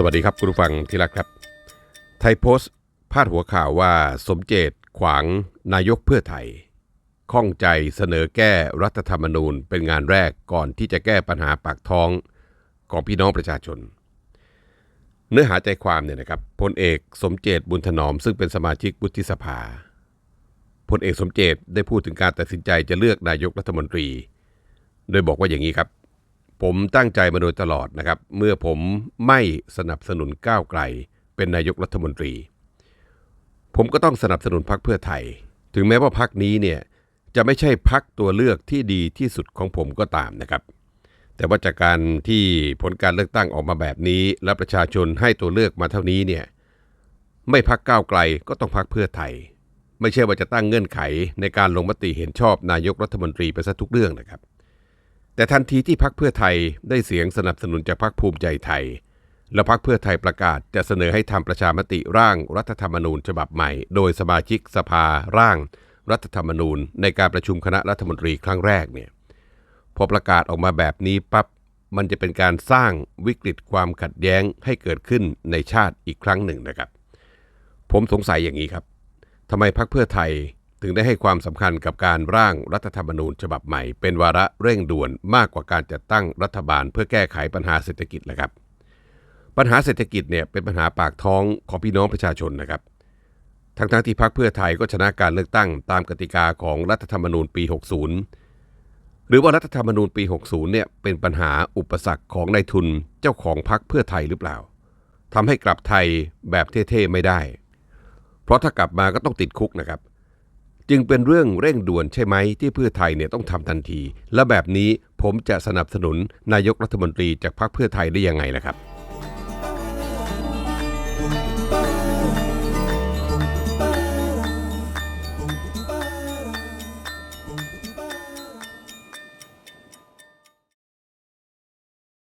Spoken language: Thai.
สวัสดีครับคุณผู้ฟังที่รักครับ ไทยโพสต์พาดหัวข่าวว่าสมเจตขวางนายกเพื่อไทย ข้องใจเสนอแก้รัฐธรรมนูญเป็นงานแรกก่อนที่จะแก้ปัญหาปากท้องของพี่น้องประชาชน เนื้อหาใจความเนี่ยนะครับพลเอกสมเจตบุญถนอมซึ่งเป็นสมาชิกวุฒิสภาพลเอกสมเจตได้พูดถึงการตัดสินใจจะเลือกนายกรัฐมนตรี โดยบอกว่าอย่างนี้ครับ ผมตั้งใจมาโดยตลอดนะครับ เมื่อผมไม่สนับสนุนก้าวไกล เป็นนายกรัฐมนตรี ผมก็ต้องสนับสนุนพรรคเพื่อไทย ถึงแม้ว่าพรรคนี้เนี่ยจะไม่ใช่พรรคตัวเลือกที่ดีที่สุดของผมก็ตามนะครับ แต่ว่าจากการที่ผลการเลือกตั้งออกมาแบบนี้ และประชาชนให้ตัวเลือกมาเท่านี้เนี่ยไม่พักก้าวไกลก็ต้องพักเพื่อไทย ไม่ใช่ว่าจะตั้งเงื่อนไขในการลงมติเห็นชอบนายกรัฐมนตรีไปซะทุกเรื่องนะครับ แต่ทันทีที่พักเพื่อไทยได้เสียงสนับสนุนจากพักภูมิใจไทย และพักเพื่อไทยประกาศจะเสนอให้ทำประชามติร่างรัฐธรรมนูญฉบับใหม่ โดยสมาชิกสภาร่าง รัฐธรรมนูญ ในการประชุมคณะรัฐมนตรีครั้งแรกเนี่ยพอประกาศออกมาแบบนี้ปั๊บมันจะเป็นการสร้างวิกฤตความขัดแย้งให้เกิดขึ้นในชาติอีกครั้งหนึ่งนะครับ ผมสงสัยอย่างนี้ครับทำไมพักเพื่อไทย ถึงได้ให้ความสำคัญกับการร่างรัฐธรรมนูญฉบับใหม่ เป็นวาระเร่งด่วนมากกว่าการจัดตั้งรัฐบาลเพื่อแก้ไขปัญหาเศรษฐกิจแหละครับ ปัญหาเศรษฐกิจเนี่ยเป็นปัญหาปากท้องของพี่น้องประชาชนนะครับ ทั้งๆที่พรรคเพื่อไทยก็ชนะการเลือกตั้งตามกติกาของรัฐธรรมนูญปี 60 หรือว่ารัฐธรรมนูญปี 60 เนี่ยเป็นปัญหาอุปสรรคของนายทุนเจ้าของพรรคเพื่อไทยหรือเปล่าทำให้กลับไทยแบบเท่ๆไม่ได้ เพราะถ้ากลับมาก็ต้องติดคุกนะครับ จึงเป็นเรื่องเร่งด่วนใช่ไหมที่เพื่อไทยเนี่ยต้องทำทันที และแบบนี้ผมจะสนับสนุนนายกรัฐมนตรีจากพรรคเพื่อไทยได้ยังไงล่ะครับ